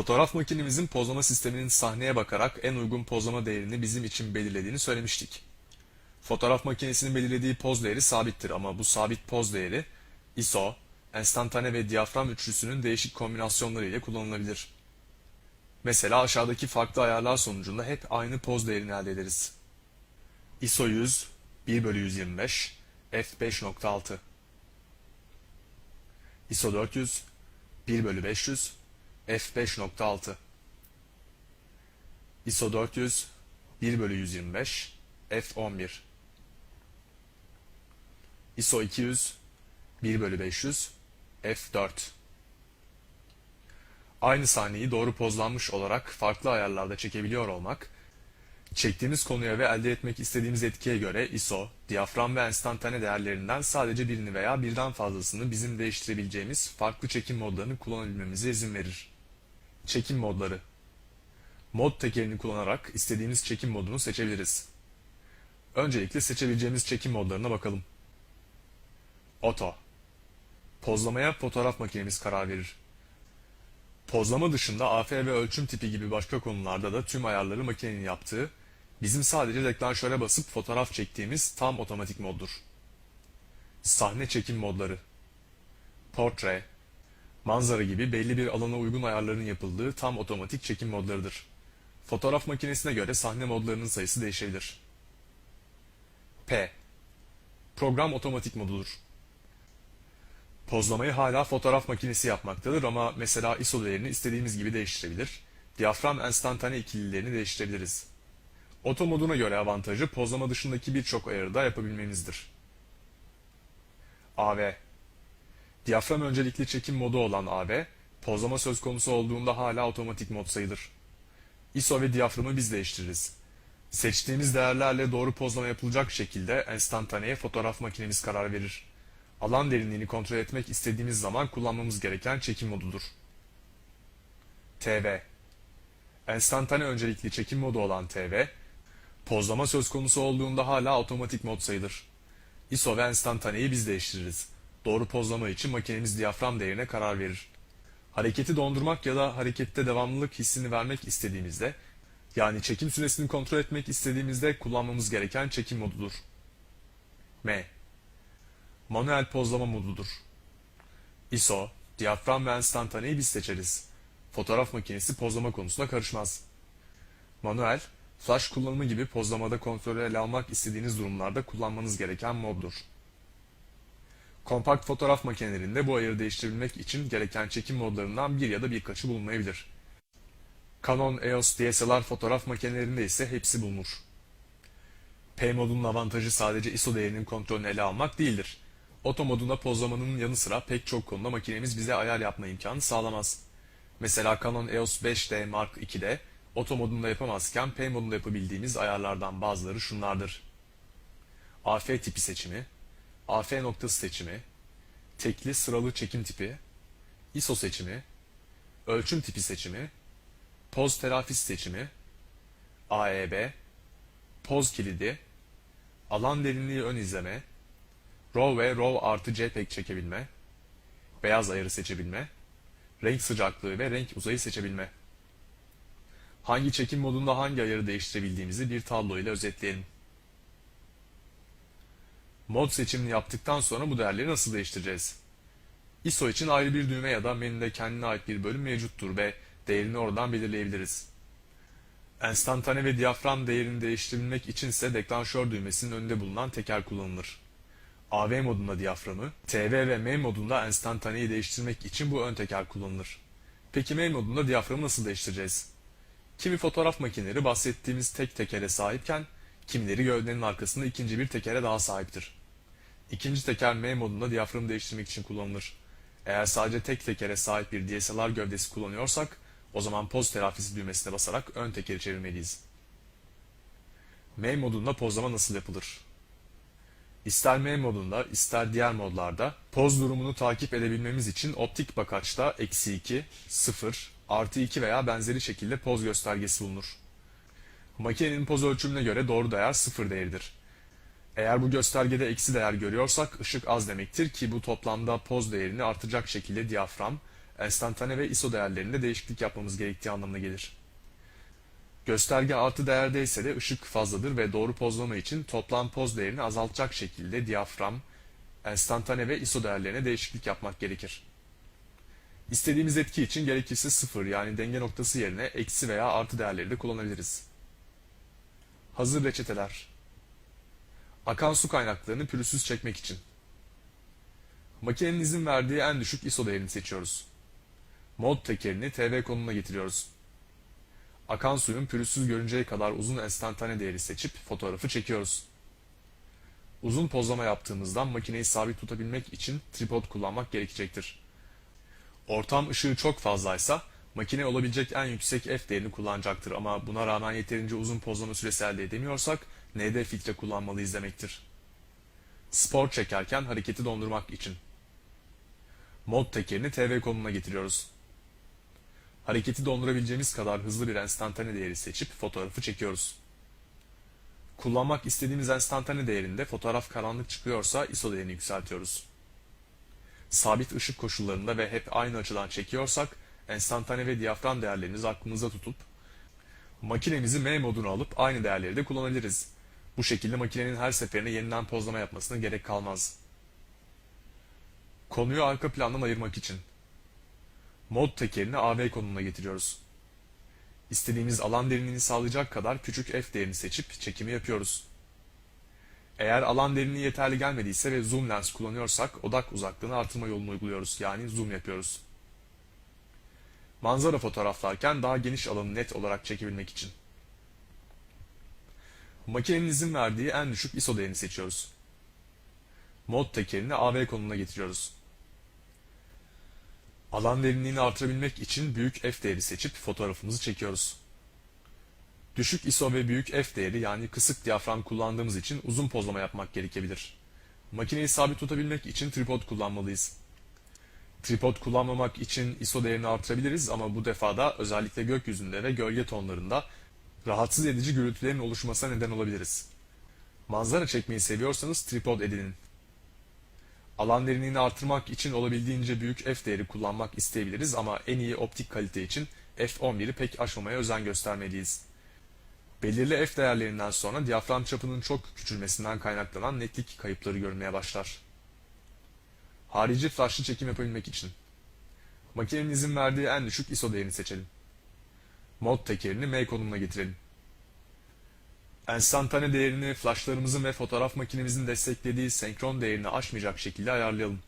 Fotoğraf makinemizin pozlama sisteminin sahneye bakarak en uygun pozlama değerini bizim için belirlediğini söylemiştik. Fotoğraf makinesinin belirlediği poz değeri sabittir ama bu sabit poz değeri ISO, enstantane ve diyafram üçlüsünün değişik kombinasyonları ile kullanılabilir. Mesela aşağıdaki farklı ayarlar sonucunda hep aynı poz değerini elde ederiz. ISO 100, 1 bölü 125, f5.6 ISO 400, 1 bölü 500, f5.6 ISO 400, 1 bölü 125, f11 ISO 200, 1 bölü 500, f4 Aynı sahneyi doğru pozlanmış olarak farklı ayarlarda çekebiliyor olmak, çektiğimiz konuya ve elde etmek istediğimiz etkiye göre ISO, diyafram ve enstantane değerlerinden sadece birini veya birden fazlasını bizim değiştirebileceğimiz farklı çekim modlarını kullanabilmemize izin verir. Çekim modları Mod tekerini kullanarak istediğimiz çekim modunu seçebiliriz. Öncelikle seçebileceğimiz çekim modlarına bakalım. Oto Pozlamaya fotoğraf makinemiz karar verir. Pozlama dışında AF ve ölçüm tipi gibi başka konularda da tüm ayarları makinenin yaptığı, bizim sadece deklanşöre basıp fotoğraf çektiğimiz tam otomatik moddur. Sahne çekim modları Portre, manzara gibi belli bir alana uygun ayarların yapıldığı tam otomatik çekim modlarıdır. Fotoğraf makinesine göre sahne modlarının sayısı değişebilir. P. Program otomatik modudur. Pozlamayı hala fotoğraf makinesi yapmaktadır ama mesela ISO değerini istediğimiz gibi değiştirebilir. Diyafram enstantane ikililerini değiştirebiliriz. Oto moduna göre avantajı pozlama dışındaki birçok ayarı da yapabilmemizdir. AV Diyafram öncelikli çekim modu olan AV, pozlama söz konusu olduğunda hala otomatik mod sayılır. ISO ve diyaframı biz değiştiririz. Seçtiğimiz değerlerle doğru pozlama yapılacak şekilde enstantaneye fotoğraf makinemiz karar verir. Alan derinliğini kontrol etmek istediğimiz zaman kullanmamız gereken çekim modudur. TV Enstantane öncelikli çekim modu olan TV, pozlama söz konusu olduğunda hala otomatik mod sayılır. ISO ve enstantaneyi biz değiştiririz. Doğru pozlama için makinemiz diyafram değerine karar verir. Hareketi dondurmak ya da harekette devamlılık hissini vermek istediğimizde, yani çekim süresini kontrol etmek istediğimizde kullanmamız gereken çekim modudur. M. Manuel pozlama modudur. ISO, diyafram ve enstantaneyi biz seçeriz. Fotoğraf makinesi pozlama konusuna karışmaz. Manuel, flash kullanımı gibi pozlamada kontrolü ele almak istediğiniz durumlarda kullanmanız gereken moddur. Kompakt fotoğraf makinelerinde bu ayarı değiştirebilmek için gereken çekim modlarından bir ya da birkaçı bulunmayabilir. Canon EOS DSLR fotoğraf makinelerinde ise hepsi bulunur. P modunun avantajı sadece ISO değerinin kontrolünü ele almak değildir. Oto modunda pozlamanın yanı sıra pek çok konuda makinemiz bize ayar yapma imkanı sağlamaz. Mesela Canon EOS 5D Mark II'de oto modunda yapamazken P modunda yapabildiğimiz ayarlardan bazıları şunlardır. AF tipi seçimi, AF noktası seçimi, tekli sıralı çekim tipi, ISO seçimi, ölçüm tipi seçimi, poz telafisi seçimi, AEB, poz kilidi, alan derinliği ön izleme, RAW ve RAW artı JPEG çekebilme, beyaz ayarı seçebilme, renk sıcaklığı ve renk uzayı seçebilme. Hangi çekim modunda hangi ayarı değiştirebildiğimizi bir tablo ile özetleyelim. Mod seçimini yaptıktan sonra bu değerleri nasıl değiştireceğiz? ISO için ayrı bir düğme ya da menüde kendine ait bir bölüm mevcuttur ve değerini oradan belirleyebiliriz. Enstantane ve diyafram değerini değiştirebilmek içinse deklanşör düğmesinin önünde bulunan teker kullanılır. AV modunda diyaframı, TV ve M modunda enstantaneyi değiştirmek için bu ön teker kullanılır. Peki M modunda diyaframı nasıl değiştireceğiz? Kimi fotoğraf makineleri bahsettiğimiz tek tekere sahipken, kimileri gövdenin arkasında ikinci bir tekere daha sahiptir. İkinci teker M modunda diyaframı değiştirmek için kullanılır. Eğer sadece tek tekere sahip bir DSLR gövdesi kullanıyorsak, o zaman poz telafisi düğmesine basarak ön tekeri çevirmeliyiz. M modunda pozlama nasıl yapılır? İster M modunda ister diğer modlarda poz durumunu takip edebilmemiz için optik bakaçta eksi 2, 0, artı 2 veya benzeri şekilde poz göstergesi bulunur. Makinenin poz ölçümüne göre doğru değer 0 değeridir. Eğer bu göstergede eksi değer görüyorsak ışık az demektir ki bu toplamda poz değerini artacak şekilde diyafram, enstantane ve ISO değerlerinde değişiklik yapmamız gerektiği anlamına gelir. Gösterge artı değerdeyse de ışık fazladır ve doğru pozlama için toplam poz değerini azaltacak şekilde diyafram, enstantane ve ISO değerlerine değişiklik yapmak gerekir. İstediğimiz etki için gerekirse sıfır yani denge noktası yerine eksi veya artı değerleri de kullanabiliriz. Hazır reçeteler. Akan su kaynaklarını pürüzsüz çekmek için. Makinenin izin verdiği en düşük ISO değerini seçiyoruz. Mod tekerini TV konumuna getiriyoruz. Akan suyun pürüzsüz görünceye kadar uzun enstantane değeri seçip fotoğrafı çekiyoruz. Uzun pozlama yaptığımızdan makineyi sabit tutabilmek için tripod kullanmak gerekecektir. Ortam ışığı çok fazlaysa makine olabilecek en yüksek f değerini kullanacaktır ama buna rağmen yeterince uzun pozlama süresi elde edemiyorsak ND filtre kullanmalıyız demektir. Spor çekerken hareketi dondurmak için. Mod tekerini TV konumuna getiriyoruz. Hareketi dondurabileceğimiz kadar hızlı bir enstantane değeri seçip fotoğrafı çekiyoruz. Kullanmak istediğimiz enstantane değerinde fotoğraf karanlık çıkıyorsa ISO değerini yükseltiyoruz. Sabit ışık koşullarında ve hep aynı açıdan çekiyorsak enstantane ve diyafram değerlerimizi aklımızda tutup makinemizi M moduna alıp aynı değerleri de kullanabiliriz. Bu şekilde makinenin her seferinde yeniden pozlama yapmasına gerek kalmaz. Konuyu arka plandan ayırmak için mod tekerini AV konumuna getiriyoruz. İstediğimiz alan derinliğini sağlayacak kadar küçük f değerini seçip çekimi yapıyoruz. Eğer alan derinliği yeterli gelmediyse ve zoom lens kullanıyorsak odak uzaklığını artırma yolunu uyguluyoruz yani zoom yapıyoruz. Manzara fotoğraflarken daha geniş alanı net olarak çekebilmek için. Makinenin izin verdiği en düşük ISO değerini seçiyoruz. Mod tekerini AV konumuna getiriyoruz. Alan derinliğini artırabilmek için büyük f değeri seçip fotoğrafımızı çekiyoruz. Düşük ISO ve büyük f değeri yani kısık diyafram kullandığımız için uzun pozlama yapmak gerekebilir. Makineyi sabit tutabilmek için tripod kullanmalıyız. Tripod kullanmamak için ISO değerini artırabiliriz ama bu defada özellikle gökyüzünde ve gölge tonlarında rahatsız edici gürültülerin oluşmasına neden olabiliriz. Manzara çekmeyi seviyorsanız tripod edinin. Alan derinliğini artırmak için olabildiğince büyük f değeri kullanmak isteyebiliriz ama en iyi optik kalite için f11'i pek aşmamaya özen göstermeliyiz. Belirli f değerlerinden sonra diyafram çapının çok küçülmesinden kaynaklanan netlik kayıpları görülmeye başlar. Harici flashlı çekim yapabilmek için. Makinenin izin verdiği en düşük ISO değerini seçelim. Mod tekerini M konumuna getirelim. Enstantane değerini flashlarımızın ve fotoğraf makinemizin desteklediği senkron değerini aşmayacak şekilde ayarlayalım.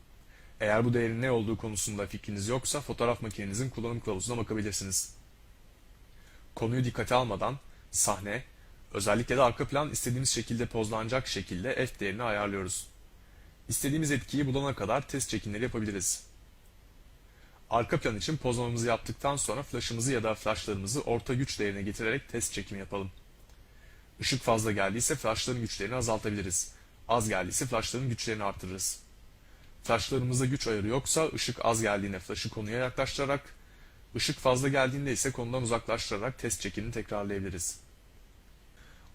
Eğer bu değerin ne olduğu konusunda fikriniz yoksa fotoğraf makinenizin kullanım kılavuzuna bakabilirsiniz. Konuyu dikkate almadan sahne, özellikle de arka plan istediğimiz şekilde pozlanacak şekilde f değerini ayarlıyoruz. İstediğimiz etkiyi bulana kadar test çekimleri yapabiliriz. Arka plan için pozlamamızı yaptıktan sonra flash'ımızı ya da flashlarımızı orta güç değerine getirerek test çekimi yapalım. Işık fazla geldiyse flashların güçlerini azaltabiliriz. Az geldiyse flashların güçlerini artırırız. Flashlarımızda güç ayarı yoksa ışık az geldiğinde flash'ı konuya yaklaştırarak, ışık fazla geldiğinde ise konudan uzaklaştırarak test çekimini tekrarlayabiliriz.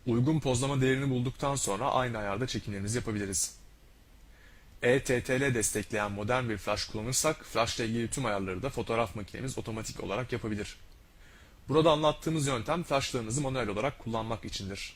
Uygun pozlama değerini bulduktan sonra aynı ayarda çekimlerimizi yapabiliriz. ETTL destekleyen modern bir flash kullanırsak flash ile ilgili tüm ayarları da fotoğraf makinemiz otomatik olarak yapabilir. Burada anlattığımız yöntem flashlarınızı manuel olarak kullanmak içindir.